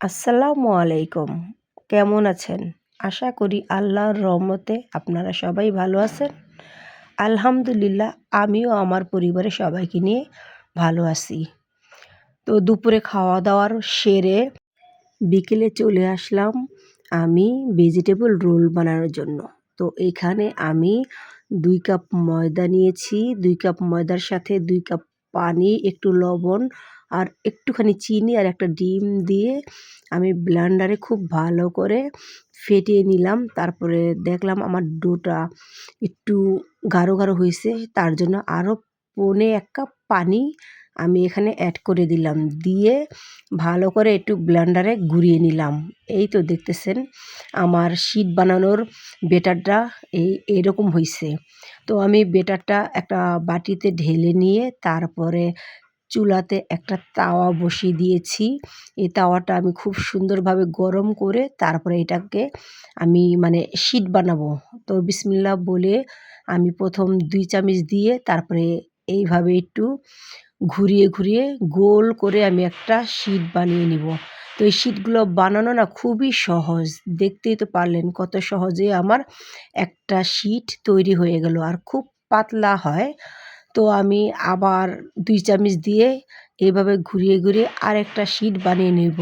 আসসালামু আলাইকুম। কেমন আছেন? আশা করি আল্লাহর রহমতে আপনারা সবাই ভালো আছেন। আলহামদুলিল্লাহ, আমিও আমার পরিবারের সবাইকে নিয়ে ভালো আছি। তো দুপুরে খাওয়া দাওয়ার সেরে বিকেলে চলে আসলাম আমি ভেজিটেবল রোল বানানোর জন্য। তো এখানে আমি দুই কাপ ময়দা নিয়েছি, দুই কাপ ময়দার সাথে দুই কাপ পানি, একটু লবণ আর একটুখানি চিনি আর একটা ডিম দিয়ে আমি ব্লান্ডারে খুব ভালো করে ফেটিয়ে নিলাম। তারপরে দেখলাম আমার ডোটা একটু গাঢ় গাঢ় হয়েছে, তার জন্য আরও পনে এক কাপ পানি আমি এখানে অ্যাড করে দিলাম। দিয়ে ভালো করে একটু ব্লেন্ডারে ঘুরিয়ে নিলাম। এই তো দেখতেছেন আমার শীট বানানোর বেটারটা এই, এরকম হয়েছে তো আমি বেটারটা একটা বাটিতে ঢেলে নিয়ে তারপরে চুলাতে একটা তাওয়া বসিয়ে দিয়েছি। এই তাওয়াটা আমি খুব সুন্দরভাবে গরম করে তারপরে এটাকে আমি মানে শীট বানাবো। তো বিসমিল্লা বলে আমি প্রথম দুই চামচ দিয়ে তারপরে এইভাবে একটু ঘুরিয়ে ঘুরিয়ে গোল করে আমি একটা শীট বানিয়ে নিব। তো এই শীটগুলো বানানো না খুবই সহজ। দেখতেই তো পারলেন কত সহজে আমার একটা শীট তৈরি হয়ে গেল। আর খুব পাতলা হয়। তো আমি আবার দুই চামচ দিয়ে এইভাবে ঘুরিয়ে ঘুরিয়ে আর একটা শীট বানিয়ে নেব।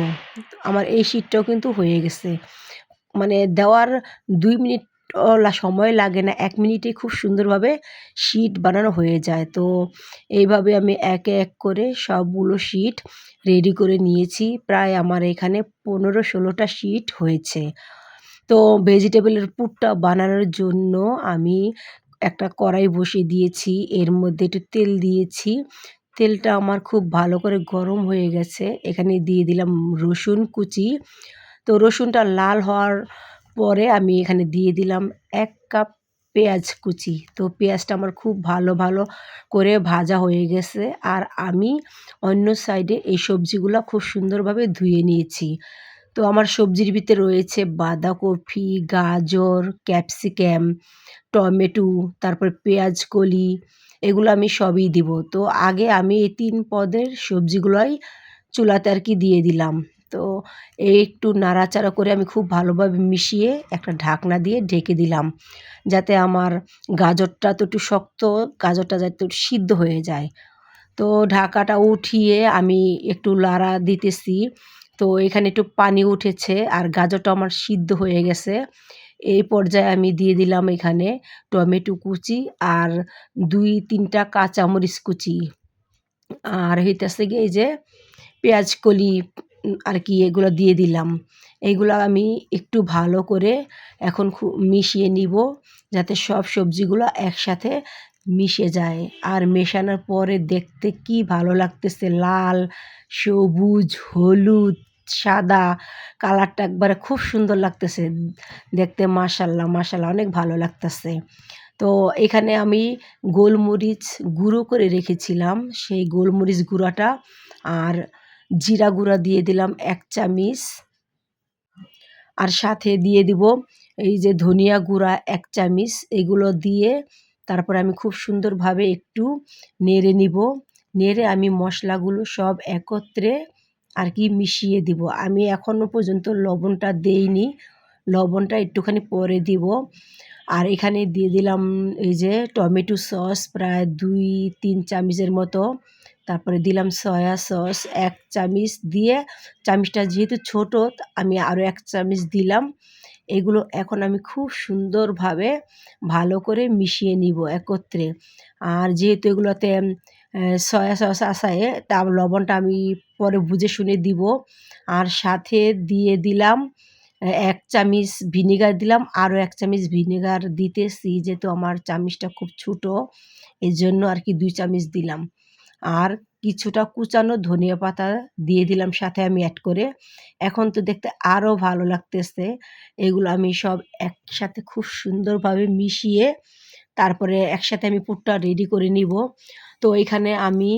আমার এই শীটটাও কিন্তু হয়ে গেছে। মানে দেওয়ার দুই মিনিট সময় লাগে না, এক মিনিটে খুব সুন্দরভাবে শীট বানানো হয়ে যায়। তো এইভাবে আমি একে এক করে সবগুলো শীট রেডি করে নিয়েছি। প্রায় আমার এখানে পনেরো, ষোলোটা শীট হয়েছে। তো ভেজিটেবলের পুরটা বানানোর জন্য আমি একটা কড়াই বসিয়ে দিয়েছি, এর মধ্যে একটু তেল দিয়েছি। তেলটা আমার খুব ভালো করে গরম হয়ে গেছে। এখানে দিয়ে দিলাম রসুন কুচি। তো রসুনটা লাল হওয়ার পরে আমি এখানে দিয়ে দিলাম এক কাপ পেঁয়াজ কুচি। তো পেঁয়াজটা আমার খুব ভালো ভালো করে ভাজা হয়ে গেছে। আর আমি অন্য সাইডে এই সবজিগুলো খুব সুন্দরভাবে ধুয়ে নিয়েছি। তো আমার সবজির ভিতরে রয়েছে বাঁধাকপি, গাজর, ক্যাপসিকাম, টমেটো, তারপর পেঁয়াজ, কলি, এগুলো আমি সবই দিব। তো আগে আমি এই তিন পদের সবজিগুলোই চুলাতে আর কি দিয়ে দিলাম। তো এই একটু নাড়াচাড়া করে আমি খুব ভালোভাবে মিশিয়ে একটা ঢাকনা দিয়ে ঢেকে দিলাম, যাতে আমার গাজরটা তো একটু শক্ত, গাজরটা যাতে একটু সিদ্ধ হয়ে যায়। তো ঢাকাটা উঠিয়ে আমি একটু লাড়া দিতেছি। তো এখানে একটু পানি উঠেছে আর গাজরটা আমার সিদ্ধ হয়ে গেছে। এই পর্যায়ে আমি দিয়ে দিলাম এখানে টমেটো কুচি আর দুই তিনটা কাঁচামরিচ কুচি। আর হইতেছে গিয়ে এই যে পেঁয়াজ কলি আর কি এগুলো দিয়ে দিলাম। এইগুলো আমি একটু ভালো করে এখন মিশিয়ে নিব যাতে সব সবজিগুলো একসাথে মিশে যায়। আর মেশানোর পরে দেখতে কি ভালো লাগতেছে। লাল, সবুজ, হলুদ, সাদা কালারটা একবারে খুব সুন্দর লাগতেছে। দেখতে মাশাল্লাহ মাশাল্লাহ, অনেক ভালো লাগতেছে। তো এখানে আমি গোলমরিচ গুঁড়ো করে রেখেছিলাম। সেই গোলমরিচ গুঁড়াটা আর জিরা গুঁড়া দিয়ে দিলাম এক চামিচ। আর সাথে দিয়ে দিব এই যে ধনিয়া গুঁড়া এক চামিচ। এগুলো দিয়ে তারপর আমি খুব সুন্দরভাবে একটু নেড়ে নিব। নেড়ে আমি মশলাগুলো সব একত্রে আর কি মিশিয়ে দিব। আমি এখনও পর্যন্ত লবণটা দেইনি। লবণটা একটুখানি পরে দিব। আর এখানে দিয়ে দিলাম এই যে টমেটো সস প্রায় দুই, তিন চামচের মতো। তারপরে দিলাম সয়া সস। এক চামচ দিয়ে, চামচটা যেহেতু ছোট, আমি আরও এক চামচ দিলাম। এগুলো এখন আমি খুব সুন্দরভাবে ভালো করে মিশিয়ে নিব একত্রে। আর যেহেতু এগুলোতে সয়া সস আসায় তা লবণটা আমি পরে বুঝে শুনে দিব। আর সাথে দিয়ে দিলাম এক চামচ ভিনেগার দিলাম। আরও এক চামচ ভিনেগার দিতেছি, যেহেতু আমার চামিচটা খুব ছোটো এই জন্য আর কি দুই চামচ দিলাম। আর কিছুটা কুচানো ধনিয়া পাতা দিয়ে দিলাম সাথে আমি অ্যাড করে। এখন তো দেখতে আরও ভালো লাগতেছে। এগুলো আমি সব একসাথে খুব সুন্দরভাবে মিশিয়ে তারপরে একসাথে আমি পুরটা রেডি করে নিব। তো এখানে আমি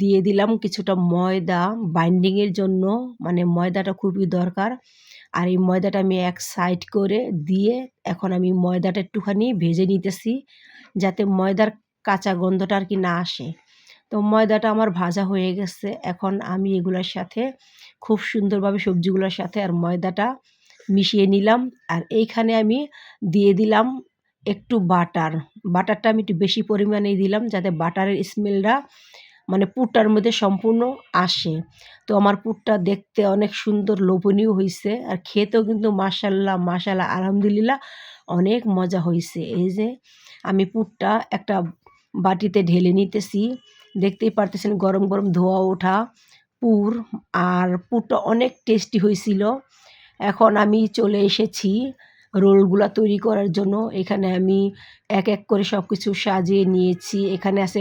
দিয়ে দিলাম কিছুটা ময়দা বাইন্ডিংয়ের জন্য মানে ময়দাটা খুবই দরকার। আর এই ময়দাটা আমি এক সাইড করে দিয়ে এখন আমি ময়দাটা একটুখানি ভেজে নিতেছি, যাতে ময়দার কাঁচা গন্ধটা আর কি না আসে। তো ময়দাটা আমার ভাজা হয়ে গেছে। এখন আমি এগুলোর সাথে খুব সুন্দরভাবে সবজিগুলোর সাথে আর ময়দাটা মিশিয়ে নিলাম। আর এইখানে আমি দিয়ে দিলাম একটু বাটার। বাটারটা আমি একটু বেশি পরিমাণে দিলাম যাতে বাটারের স্মেলটা মানে পুরটার মধ্যে সম্পূর্ণ আসে। তো আমার পুরটা দেখতে অনেক সুন্দর লোভনীয় হয়েছে আর খেতেও কিন্তু মাসাল্লাহ মাসাল্লাহ আলহামদুলিল্লাহ অনেক মজা হয়েছে এই যে আমি পুরটা একটা বাটিতে ঢেলে নিতেছি। দেখতেই পারতেছেন গরম গরম ধোয়া ওঠা, পুর, আর পুরটা অনেক টেস্টি হয়েছিল। এখন আমি চলে এসেছি রোলগুলা তৈরি করার জন্য। এখানে আমি এক এক করে সব কিছু সাজিয়ে নিয়েছি। এখানে আছে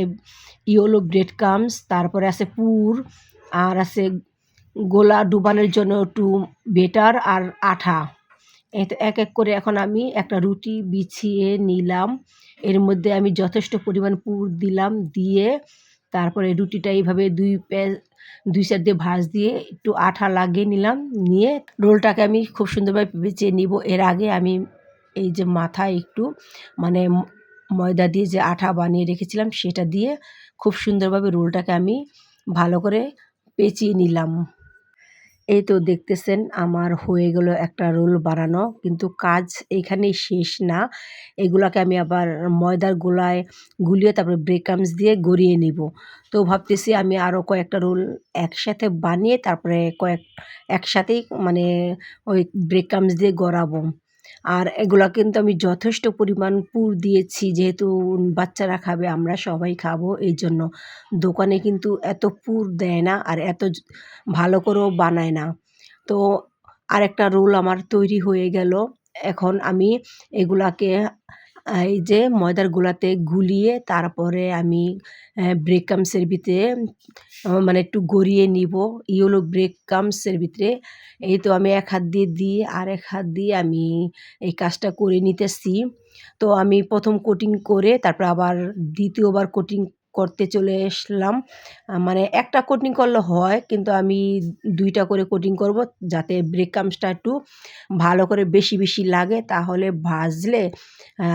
ইয়োলো ব্রেড কামস তারপরে আছে পুর, আর আছে গোলা ডুবানোর জন্য একটু বেটার আর আঠা। এক এক করে এখন আমি একটা রুটি বিছিয়ে নিলাম। এর মধ্যে আমি যথেষ্ট পরিমাণ পুর দিলাম, দিয়ে তারপরে রুটিটা এইভাবে দুই প্যা দুই সাইড দিয়ে ভাঁজ দিয়ে একটু আঠা লাগিয়ে নিলাম। নিয়ে রোলটাকে আমি খুব সুন্দরভাবে বেঁচে নিব। এর আগে আমি এই যে মাথা একটু মানে ময়দা দিয়ে যে আঠা বানিয়ে রেখেছিলাম সেটা দিয়ে খুব সুন্দরভাবে রোলটাকে আমি ভালো করে পেঁচিয়ে নিলাম। এই তো দেখতেছেন আমার হয়ে গেল একটা রোল বানানো। কিন্তু কাজ এখানে শেষ না। এগুলাকে আমি আবার ময়দার গোলায় গুলিয়ে তারপরে ব্রেকামস দিয়ে গড়িয়ে নিব। তো ভাবতেছি আমি আরও কয়েকটা রোল একসাথে বানিয়ে তারপরে কয়েক, একসাথেই মানে ওই ব্রেকামস দিয়ে গড়াবো। আর এগুলা কিন্তু আমি যথেষ্ট পরিমাণ পুর দিয়েছি, যেহেতু বাচ্চারা খাবে, আমরা সবাই খাব, এই জন্য দোকানে কিন্তু এত পুর দেয় না আর এত ভালো করেও বানায় না। তো আরেকটা রোল আমার তৈরি হয়ে গেল। এখন আমি এগুলাকে এই যে ময়দার গোলাতে গুলিয়ে তারপরে আমি ব্রেক কামসের ভিতরে মানে একটু গড়িয়ে নিব। ইয়েলো ব্রেক কামসের ভিতরে। এই তো আমি এক হাত দিয়ে দিই আর এক হাত দিয়ে আমি এই কাজটা করে নিতেছি। তো আমি প্রথম কোটিং করে তারপর আবার দ্বিতীয়বার কোটিং করতে চলে আসলাম মানে একটা কোটিং করলে হয়, কিন্তু আমি দুইটা করে কোটিং করব যাতে ব্রেক কামসটা একটু ভালো করে বেশি বেশি লাগে। তাহলে ভাজলে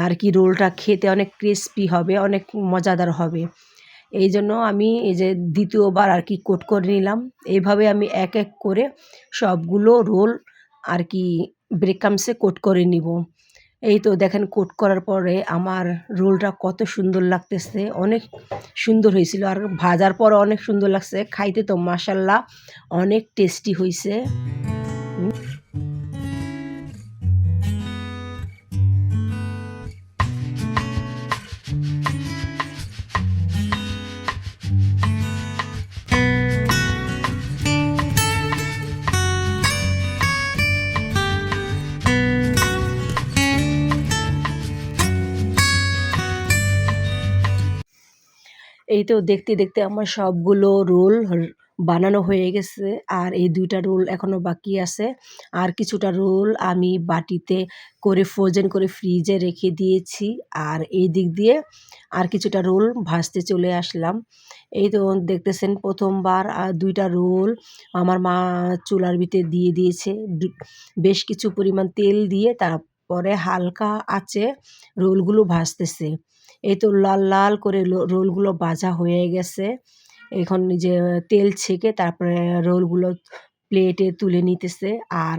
আর কি রোলটা খেতে অনেক ক্রিস্পি হবে, অনেক মজাদার হবে। এই জন্য আমি এই যে দ্বিতীয়বার আর কি কোট করে নিলাম। এইভাবে আমি এক এক করে সবগুলো রোল আর কি ব্রেক ব্রেকামসে কোট করে নিব। এই তো দেখেন কোট করার পরে আমার রোলটা কত সুন্দর লাগতেছে। অনেক সুন্দর হয়েছিল আর ভাজার পর অনেক সুন্দর লাগছে। খাইতে তো মাসাল্লাহ অনেক টেস্টি হয়েছে এই তো দেখতে দেখতে আমার সবগুলো রোল বানানো হয়ে গেছে। আর এই দুইটা রোল এখনও বাকি আছে। আর কিছুটা রোল আমি বাটিতে করে ফ্রোজেন করে ফ্রিজে রেখে দিয়েছি। আর এই দিক দিয়ে আর কিছুটা রোল ভাজতে চলে আসলাম। এই তো দেখতেছেন প্রথমবার আর দুইটা রোল আমার মা চুলার ভিতরে দিয়ে দিয়েছে। বেশ কিছু পরিমাণ তেল দিয়ে তারপরে হালকা আছে রোলগুলো ভাজতেছে। এই তো লাল লাল করে রোলগুলো বাজা হয়ে গেছে। এখন যে তেল ছেঁকে তারপরে রোলগুলো প্লেটে তুলে নিতেছে। আর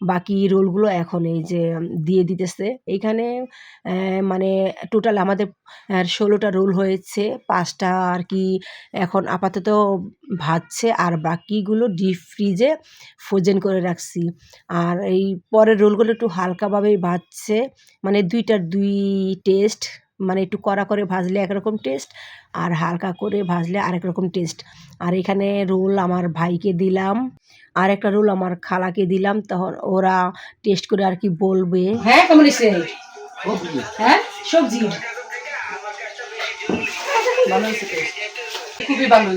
বাকি রোলগুলো এখন এই যে দিয়ে দিতেছে। এইখানে মানে টোটাল আমাদের ষোলোটা রোল হয়েছে, পাঁচটা আর কি এখন আপাতত ভাজছে, আর বাকিগুলো ডিপ ফ্রিজে ফ্রোজেন করে রাখছি। আর এই পরের রোলগুলো একটু হালকাভাবেই ভাজছে মানে দুইটার দুই টেস্ট মানে একটু কড়া করে ভাজলে একরকম টেস্ট আর হালকা করে ভাজলে আরেক রকম টেস্ট আর এখানে রোল আমার ভাইকে দিলাম, আর একটা রোল আমার খালাকে দিলাম, তখন ওরা টেস্ট করে আর কি বলবে। হ্যাঁ কেমন হ্যাঁ সবজি? খুবই ভালো